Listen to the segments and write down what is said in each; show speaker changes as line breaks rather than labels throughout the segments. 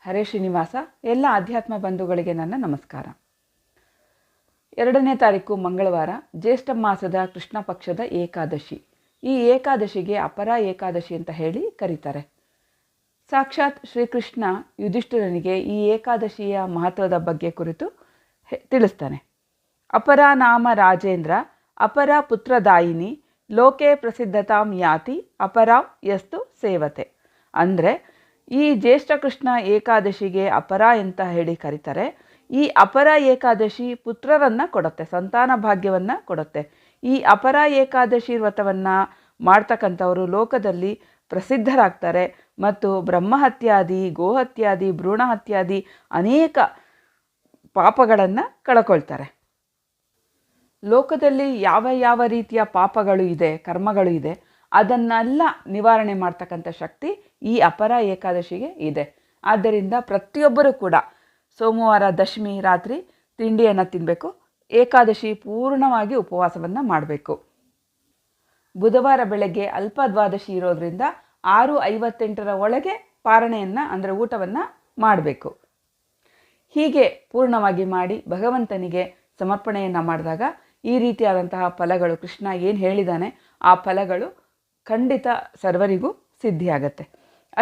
ಹರೇ ಶ್ರೀನಿವಾಸ, ಎಲ್ಲ ಆಧ್ಯಾತ್ಮ ಬಂಧುಗಳಿಗೆ ನನ್ನ ನಮಸ್ಕಾರ. ಎರಡನೇ ತಾರೀಕು ಮಂಗಳವಾರ, ಜ್ಯೇಷ್ಠ ಮಾಸದ ಕೃಷ್ಣ ಪಕ್ಷದ ಏಕಾದಶಿ. ಈ ಏಕಾದಶಿಗೆ ಅಪರ ಏಕಾದಶಿ ಅಂತ ಹೇಳಿ ಕರೀತಾರೆ. ಸಾಕ್ಷಾತ್ ಶ್ರೀಕೃಷ್ಣ ಯುಧಿಷ್ಠಿರನಿಗೆ ಈ ಏಕಾದಶಿಯ ಮಹತ್ವದ ಬಗ್ಗೆ ಕುರಿತು ತಿಳಿಸ್ತಾನೆ. ಅಪರ ನಾಮ ರಾಜೇಂದ್ರ, ಅಪರ ಪುತ್ರದಾಯಿನಿ ಲೋಕೆ ಪ್ರಸಿದ್ಧತಾಂ ಯಾತಿ, ಅಪರಾಂ ಯಸ್ತು ಸೇವತೆ. ಅಂದರೆ ಈ ಜ್ಯೇಷ್ಠ ಕೃಷ್ಣ ಏಕಾದಶಿಗೆ ಅಪರ ಅಂತ ಹೇಳಿ ಕರೀತಾರೆ. ಈ ಅಪರ ಏಕಾದಶಿ ಪುತ್ರರನ್ನು ಕೊಡುತ್ತೆ, ಸಂತಾನ ಭಾಗ್ಯವನ್ನು ಕೊಡುತ್ತೆ. ಈ ಅಪರ ಏಕಾದಶಿ ವ್ರತವನ್ನು ಮಾಡ್ತಕ್ಕಂಥವರು ಲೋಕದಲ್ಲಿ ಪ್ರಸಿದ್ಧರಾಗ್ತಾರೆ. ಮತ್ತು ಬ್ರಹ್ಮಹತ್ಯಾದಿ, ಗೋಹತ್ಯಾದಿ, ಭ್ರೂಣಹತ್ಯಾದಿ ಅನೇಕ ಪಾಪಗಳನ್ನು ಕಳ್ಕೊಳ್ತಾರೆ. ಲೋಕದಲ್ಲಿ ಯಾವ ಯಾವ ರೀತಿಯ ಪಾಪಗಳು ಇದೆ, ಕರ್ಮಗಳು ಇದೆ ಅದನ್ನೆಲ್ಲ ನಿವಾರಣೆ ಮಾಡ್ತಕ್ಕಂಥ ಶಕ್ತಿ ಈ ಅಪರ ಏಕಾದಶಿಗೆ ಇದೆ. ಆದ್ದರಿಂದ ಪ್ರತಿಯೊಬ್ಬರೂ ಕೂಡ ಸೋಮವಾರ ದಶಮಿ ರಾತ್ರಿ ತಿಂಡಿಯನ್ನು ತಿನ್ನಬೇಕು ಏಕಾದಶಿ ಪೂರ್ಣವಾಗಿ ಉಪವಾಸವನ್ನು ಮಾಡಬೇಕು. ಬುಧವಾರ ಬೆಳಗ್ಗೆ ಅಲ್ಪ ದ್ವಾದಶಿ ಇರೋದ್ರಿಂದ ಆರು ಐವತ್ತೆಂಟರ ಒಳಗೆ ಪಾರಣೆಯನ್ನು, ಅಂದರೆ ಊಟವನ್ನು ಮಾಡಬೇಕು. ಹೀಗೆ ಪೂರ್ಣವಾಗಿ ಮಾಡಿ ಭಗವಂತನಿಗೆ ಸಮರ್ಪಣೆಯನ್ನು ಮಾಡಿದಾಗ ಈ ರೀತಿಯಾದಂತಹ ಫಲಗಳು, ಕೃಷ್ಣ ಏನು ಹೇಳಿದ್ದಾನೆ ಆ ಫಲಗಳು ಖಂಡಿತ ಸರ್ವರಿಗೂ ಸಿದ್ಧಿಯಾಗತ್ತೆ.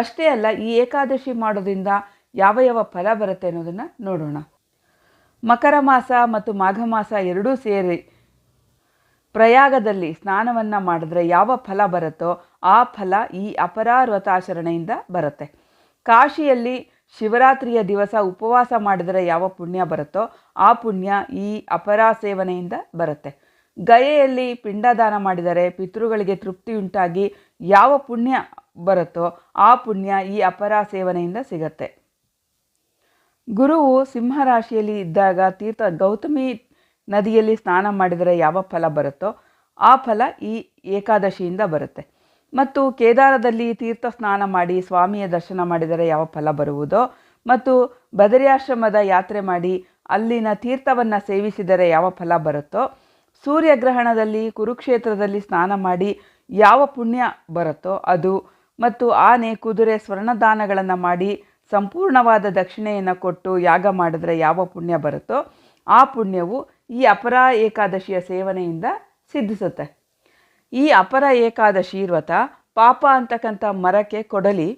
ಅಷ್ಟೇ ಅಲ್ಲ, ಈ ಏಕಾದಶಿ ಮಾಡೋದ್ರಿಂದ ಯಾವ ಯಾವ ಫಲ ಬರುತ್ತೆ ಅನ್ನೋದನ್ನು ನೋಡೋಣ. ಮಕರ ಮಾಸ ಮತ್ತು ಮಾಘ ಮಾಸ ಎರಡೂ ಸೇರಿ ಪ್ರಯಾಗದಲ್ಲಿ ಸ್ನಾನವನ್ನು ಮಾಡಿದ್ರೆ ಯಾವ ಫಲ ಬರುತ್ತೋ ಆ ಫಲ ಈ ಅಪರಾ ವತಾಚರಣೆಯಿಂದ ಬರುತ್ತೆ. ಕಾಶಿಯಲ್ಲಿ ಶಿವರಾತ್ರಿಯ ದಿವಸ ಉಪವಾಸ ಮಾಡಿದರೆ ಯಾವ ಪುಣ್ಯ ಬರುತ್ತೋ ಆ ಪುಣ್ಯ ಈ ಅಪರಾ ಸೇವನೆಯಿಂದ ಬರುತ್ತೆ. ಗಯೆಯಲ್ಲಿ ಪಿಂಡದಾನ ಮಾಡಿದರೆ ಪಿತೃಗಳಿಗೆ ತೃಪ್ತಿ ಉಂಟಾಗಿ ಯಾವ ಪುಣ್ಯ ಬರುತ್ತೋ ಆ ಪುಣ್ಯ ಈ ಅಪರ ಸೇವನೆಯಿಂದ ಸಿಗತ್ತೆ. ಗುರುವು ಸಿಂಹರಾಶಿಯಲ್ಲಿ ಇದ್ದಾಗ ತೀರ್ಥ ಗೌತಮಿ ನದಿಯಲ್ಲಿ ಸ್ನಾನ ಮಾಡಿದರೆ ಯಾವ ಫಲ ಬರುತ್ತೋ ಆ ಫಲ ಈ ಏಕಾದಶಿಯಿಂದ ಬರುತ್ತೆ. ಮತ್ತು ಕೇದಾರದಲ್ಲಿ ತೀರ್ಥ ಸ್ನಾನ ಮಾಡಿ ಸ್ವಾಮಿಯ ದರ್ಶನ ಮಾಡಿದರೆ ಯಾವ ಫಲ ಬರುವುದೋ ಮತ್ತು ಬದರಿಯಾಶ್ರಮದ ಯಾತ್ರೆ ಮಾಡಿ ಅಲ್ಲಿನ ತೀರ್ಥವನ್ನು ಸೇವಿಸಿದರೆ ಯಾವ ಫಲ ಬರುತ್ತೋ ಸೂರ್ಯಗ್ರಹಣದಲ್ಲಿ, ಕುರುಕ್ಷೇತ್ರದಲ್ಲಿ ಸ್ನಾನ ಮಾಡಿ ಯಾವ ಪುಣ್ಯ ಬರುತ್ತೋ ಅದು. ಮತ್ತು ಆನೆ, ಕುದುರೆ, ಸ್ವರ್ಣದಾನಗಳನ್ನು ಮಾಡಿ ಸಂಪೂರ್ಣವಾದ ದಕ್ಷಿಣೆಯನ್ನು ಕೊಟ್ಟು ಯಾಗ ಮಾಡಿದ್ರೆ ಯಾವ ಪುಣ್ಯ ಬರುತ್ತೋ ಆ ಪುಣ್ಯವು ಈ ಅಪರ ಏಕಾದಶಿಯ ಸೇವನೆಯಿಂದ ಸಿದ್ಧಿಸುತ್ತೆ. ಈ ಅಪರ ಏಕಾದಶಿ ವ್ರತ ಪಾಪ ಅಂತಕ್ಕಂಥ ಮರಕ್ಕೆ ಕೊಡಲಿ.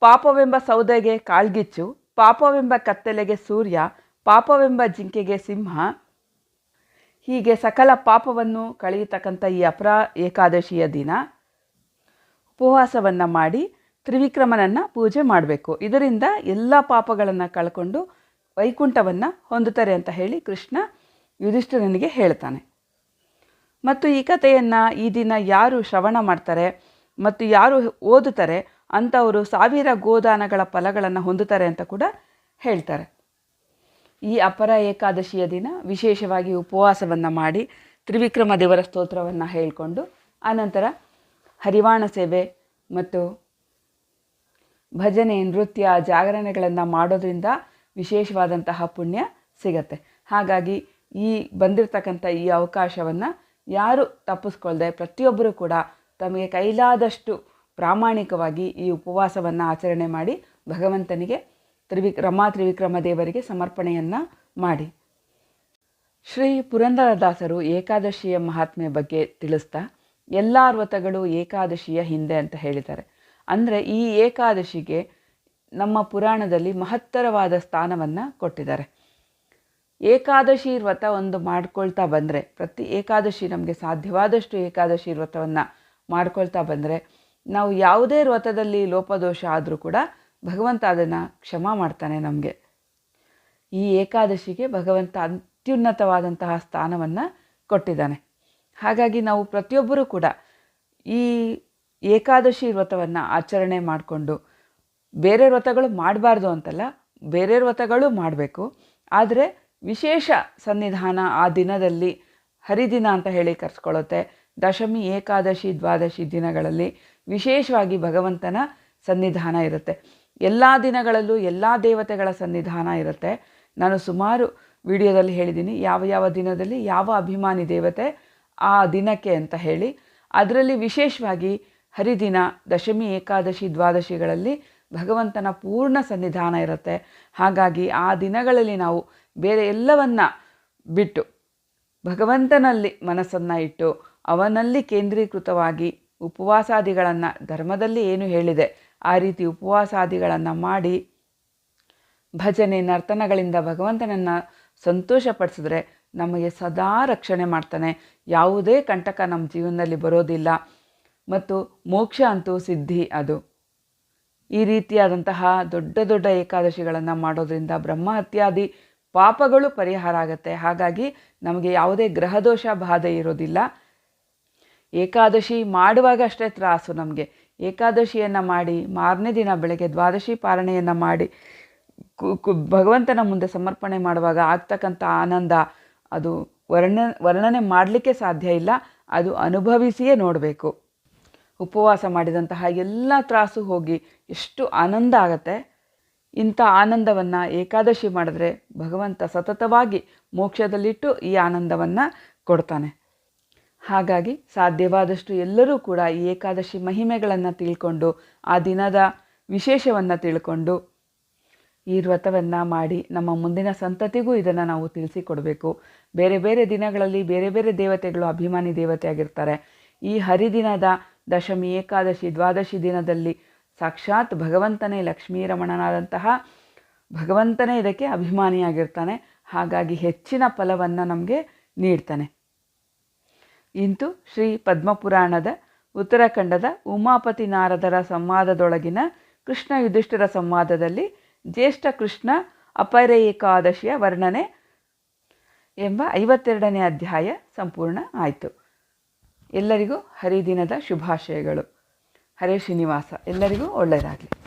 ಪಾಪವೆಂಬ ಸೌದೆಗೆ ಕಾಳ್ಗಿಚ್ಚು ಪಾಪವೆಂಬ ಕತ್ತಲೆಗೆ ಸೂರ್ಯ, ಪಾಪವೆಂಬ ಜಿಂಕೆಗೆ ಸಿಂಹ ಹೀಗೆ ಸಕಲ ಪಾಪವನ್ನು ಕಳೆಯತಕ್ಕಂಥ ಈ ಅಪರಾ ಏಕಾದಶಿಯ ದಿನ ಉಪವಾಸವನ್ನು ಮಾಡಿ ತ್ರಿವಿಕ್ರಮನನ್ನು ಪೂಜೆ ಮಾಡಬೇಕು. ಇದರಿಂದ ಎಲ್ಲ ಪಾಪಗಳನ್ನು ಕಳ್ಕೊಂಡು ವೈಕುಂಠವನ್ನು ಹೊಂದುತ್ತಾರೆ ಅಂತ ಹೇಳಿ ಕೃಷ್ಣ ಯುಧಿಷ್ಠಿರನಿಗೆ ಹೇಳ್ತಾನೆ. ಮತ್ತು ಈ ಕಥೆಯನ್ನು ಈ ದಿನ ಯಾರು ಶ್ರವಣ ಮಾಡ್ತಾರೆ ಮತ್ತು ಯಾರು ಓದುತ್ತಾರೆ ಅಂಥವರು ಸಾವಿರ ಗೋದಾನಗಳ ಫಲಗಳನ್ನು ಹೊಂದುತ್ತಾರೆ ಅಂತ ಕೂಡ ಹೇಳ್ತಾರೆ. ಈ ಅಪರ ಏಕಾದಶಿಯ ದಿನ ವಿಶೇಷವಾಗಿ ಉಪವಾಸವನ್ನು ಮಾಡಿ ತ್ರಿವಿಕ್ರಮ ದೇವರ ಸ್ತೋತ್ರವನ್ನು ಹೇಳಿಕೊಂಡು, ಆನಂತರ ಹರಿವಾಣ ಸೇವೆ ಮತ್ತು ಭಜನೆ, ನೃತ್ಯ, ಜಾಗರಣೆಗಳನ್ನು ಮಾಡೋದ್ರಿಂದ ವಿಶೇಷವಾದಂತಹ ಪುಣ್ಯ ಸಿಗತ್ತೆ. ಹಾಗಾಗಿ ಈ ಬಂದಿರತಕ್ಕಂಥ ಈ ಅವಕಾಶವನ್ನು ಯಾರು ತಪ್ಪಿಸ್ಕೊಳ್ದೆ ಪ್ರತಿಯೊಬ್ಬರೂ ಕೂಡ ತಮಗೆ ಕೈಲಾದಷ್ಟು ಪ್ರಾಮಾಣಿಕವಾಗಿ ಈ ಉಪವಾಸವನ್ನು ಆಚರಣೆ ಮಾಡಿ ಭಗವಂತನಿಗೆ ತ್ರಿವಿಕ್, ರಮಾ ತ್ರಿವಿಕ್ರಮ ದೇವರಿಗೆ ಸಮರ್ಪಣೆಯನ್ನು ಮಾಡಿ. ಶ್ರೀ ಪುರಂದರದಾಸರು ಏಕಾದಶಿಯ ಮಹಾತ್ಮೆ ಬಗ್ಗೆ ತಿಳಿಸ್ತಾ, ಎಲ್ಲ ವ್ರತಗಳು ಏಕಾದಶಿಯ ಹಿಂದೆ ಅಂತ ಹೇಳಿದ್ದಾರೆ. ಅಂದರೆ ಈ ಏಕಾದಶಿಗೆ ನಮ್ಮ ಪುರಾಣದಲ್ಲಿ ಮಹತ್ತರವಾದ ಸ್ಥಾನವನ್ನು ಕೊಟ್ಟಿದ್ದಾರೆ. ಏಕಾದಶಿ ವ್ರತ ಒಂದು ಮಾಡ್ಕೊಳ್ತಾ ಬಂದರೆ, ಪ್ರತಿ ಏಕಾದಶಿ ನಮಗೆ ಸಾಧ್ಯವಾದಷ್ಟು ಏಕಾದಶಿ ವ್ರತವನ್ನು ಮಾಡ್ಕೊಳ್ತಾ ಬಂದರೆ, ನಾವು ಯಾವುದೇ ವ್ರತದಲ್ಲಿ ಲೋಪದೋಷ ಆದರೂ ಕೂಡ ಭಗವಂತ ಅದನ್ನು ಕ್ಷಮ ಮಾಡ್ತಾನೆ ನಮಗೆ. ಈ ಏಕಾದಶಿಗೆ ಭಗವಂತ ಅತ್ಯುನ್ನತವಾದಂತಹ ಸ್ಥಾನವನ್ನು ಕೊಟ್ಟಿದ್ದಾನೆ. ಹಾಗಾಗಿ ನಾವು ಪ್ರತಿಯೊಬ್ಬರೂ ಕೂಡ ಈ ಏಕಾದಶಿ ವ್ರತವನ್ನು ಆಚರಣೆ ಮಾಡಿಕೊಂಡು ಬೇರೆ ವ್ರತಗಳು ಮಾಡಬಾರ್ದು ಅಂತಲ್ಲ, ಬೇರೆ ವ್ರತಗಳು ಮಾಡಬೇಕು. ಆದರೆ ವಿಶೇಷ ಸನ್ನಿಧಾನ ಆ ದಿನದಲ್ಲಿ ಹರಿದಿನ ಅಂತ ಹೇಳಿ ಕರೆಸ್ಕೊಳ್ಳುತ್ತೆ. ದಶಮಿ, ಏಕಾದಶಿ, ದ್ವಾದಶಿ ದಿನಗಳಲ್ಲಿ ವಿಶೇಷವಾಗಿ ಭಗವಂತನ ಸನ್ನಿಧಾನ ಇರುತ್ತೆ. ಎಲ್ಲ ದಿನಗಳಲ್ಲೂ ಎಲ್ಲ ದೇವತೆಗಳ ಸನ್ನಿಧಾನ ಇರುತ್ತೆ. ನಾನು ಸುಮಾರು ವಿಡಿಯೋದಲ್ಲಿ ಹೇಳಿದ್ದೀನಿ, ಯಾವ ಯಾವ ದಿನದಲ್ಲಿ ಯಾವ ಅಭಿಮಾನಿ ದೇವತೆ ಆ ದಿನಕ್ಕೆ ಅಂತ ಹೇಳಿ. ಅದರಲ್ಲಿ ವಿಶೇಷವಾಗಿ ಹರಿದಿನ, ದಶಮಿ, ಏಕಾದಶಿ, ದ್ವಾದಶಿಗಳಲ್ಲಿ ಭಗವಂತನ ಪೂರ್ಣ ಸನ್ನಿಧಾನ ಇರುತ್ತೆ. ಹಾಗಾಗಿ ಆ ದಿನಗಳಲ್ಲಿ ನಾವು ಬೇರೆ ಎಲ್ಲವನ್ನ ಬಿಟ್ಟು ಭಗವಂತನಲ್ಲಿ ಮನಸ್ಸನ್ನು ಇಟ್ಟು ಅವನಲ್ಲಿ ಕೇಂದ್ರೀಕೃತವಾಗಿ ಉಪವಾಸಾದಿಗಳನ್ನು ಧರ್ಮದಲ್ಲಿ ಏನು ಹೇಳಿದೆ ಆ ರೀತಿ ಉಪವಾಸಾದಿಗಳನ್ನು ಮಾಡಿ ಭಜನೆ, ನರ್ತನಗಳಿಂದ ಭಗವಂತನನ್ನು ಸಂತೋಷಪಡಿಸಿದ್ರೆ ನಮಗೆ ಸದಾ ರಕ್ಷಣೆ ಮಾಡ್ತಾನೆ. ಯಾವುದೇ ಕಂಟಕ ನಮ್ಮ ಜೀವನದಲ್ಲಿ ಬರೋದಿಲ್ಲ. ಮತ್ತು ಮೋಕ್ಷ ಅಂತೂ ಸಿದ್ಧಿ ಅದು. ಈ ರೀತಿಯಾದಂತಹ ದೊಡ್ಡ ದೊಡ್ಡ ಏಕಾದಶಿಗಳನ್ನು ಮಾಡೋದ್ರಿಂದ ಬ್ರಹ್ಮಹತ್ಯಾದಿ ಪಾಪಗಳು ಪರಿಹಾರ ಆಗುತ್ತೆ. ಹಾಗಾಗಿ ನಮಗೆ ಯಾವುದೇ ಗ್ರಹದೋಷ, ಬಾಧೆ ಇರೋದಿಲ್ಲ. ಏಕಾದಶಿ ಮಾಡುವಾಗ ಅಷ್ಟೇ ತ್ರಾಸು ನಮಗೆ. ಏಕಾದಶಿಯನ್ನು ಮಾಡಿ, ಮಾರನೇ ದಿನ ಬೆಳಗ್ಗೆ ದ್ವಾದಶಿ ಪಾರಣೆಯನ್ನು ಮಾಡಿ ಭಗವಂತನ ಮುಂದೆ ಸಮರ್ಪಣೆ ಮಾಡುವಾಗ ಆಗ್ತಕ್ಕಂಥ ಆನಂದ, ಅದು ವರ್ಣ, ವರ್ಣನೆ ಮಾಡಲಿಕ್ಕೆ ಸಾಧ್ಯ ಇಲ್ಲ, ಅದು ಅನುಭವಿಸಿಯೇ ನೋಡಬೇಕು. ಉಪವಾಸ ಮಾಡಿದಂತಹ ಎಲ್ಲ ತ್ರಾಸು ಹೋಗಿ ಎಷ್ಟು ಆನಂದ ಆಗತ್ತೆ. ಇಂಥ ಆನಂದವನ್ನು ಏಕಾದಶಿ ಮಾಡಿದ್ರೆ ಭಗವಂತ ಸತತವಾಗಿ ಮೋಕ್ಷದಲ್ಲಿಟ್ಟು ಈ ಆನಂದವನ್ನು ಕೊಡ್ತಾನೆ. ಹಾಗಾಗಿ ಸಾಧ್ಯವಾದಷ್ಟು ಎಲ್ಲರೂ ಕೂಡ ಈ ಏಕಾದಶಿ ಮಹಿಮೆಗಳನ್ನು ತಿಳ್ಕೊಂಡು, ಆ ದಿನದ ವಿಶೇಷವನ್ನು ತಿಳ್ಕೊಂಡು ಈ ವ್ರತವನ್ನು ಮಾಡಿ ನಮ್ಮ ಮುಂದಿನ ಸಂತತಿಗೂ ಇದನ್ನು ನಾವು ತಿಳಿಸಿಕೊಡಬೇಕು. ಬೇರೆ ಬೇರೆ ದಿನಗಳಲ್ಲಿ ಬೇರೆ ಬೇರೆ ದೇವತೆಗಳು ಅಭಿಮಾನಿ ದೇವತೆ ಆಗಿರ್ತಾರೆ. ಈ ಹರಿದಿನದ ದಶಮಿ, ಏಕಾದಶಿ, ದ್ವಾದಶಿ ದಿನದಲ್ಲಿ ಸಾಕ್ಷಾತ್ ಭಗವಂತನೇ ಲಕ್ಷ್ಮೀ ರಮಣನಾದಂತಹ ಭಗವಂತನೇ ಇದಕ್ಕೆ ಅಭಿಮಾನಿಯಾಗಿರ್ತಾನೆ. ಹಾಗಾಗಿ ಹೆಚ್ಚಿನ ಫಲವನ್ನು ನಮಗೆ ನೀಡ್ತಾನೆ. ಇಂತು ಶ್ರೀ ಪದ್ಮಪುರಾಣದ ಉತ್ತರಾಖಂಡದ ಉಮಾಪತಿ ನಾರದರ ಸಂವಾದದೊಳಗಿನ ಕೃಷ್ಣ ಯುಧಿಷ್ಠರ ಸಂವಾದದಲ್ಲಿ ಜ್ಯೇಷ್ಠ ಕೃಷ್ಣ ಅಪರ ಏಕಾದಶಿಯ ವರ್ಣನೆ ಎಂಬ ಐವತ್ತೆರಡನೇ ಅಧ್ಯಾಯ ಸಂಪೂರ್ಣ ಆಯಿತು. ಎಲ್ಲರಿಗೂ ಹರಿದಿನದ ಶುಭಾಶಯಗಳು. ಹರೇ ಶ್ರೀನಿವಾಸ. ಎಲ್ಲರಿಗೂ ಒಳ್ಳೆಯದಾಗಲಿ.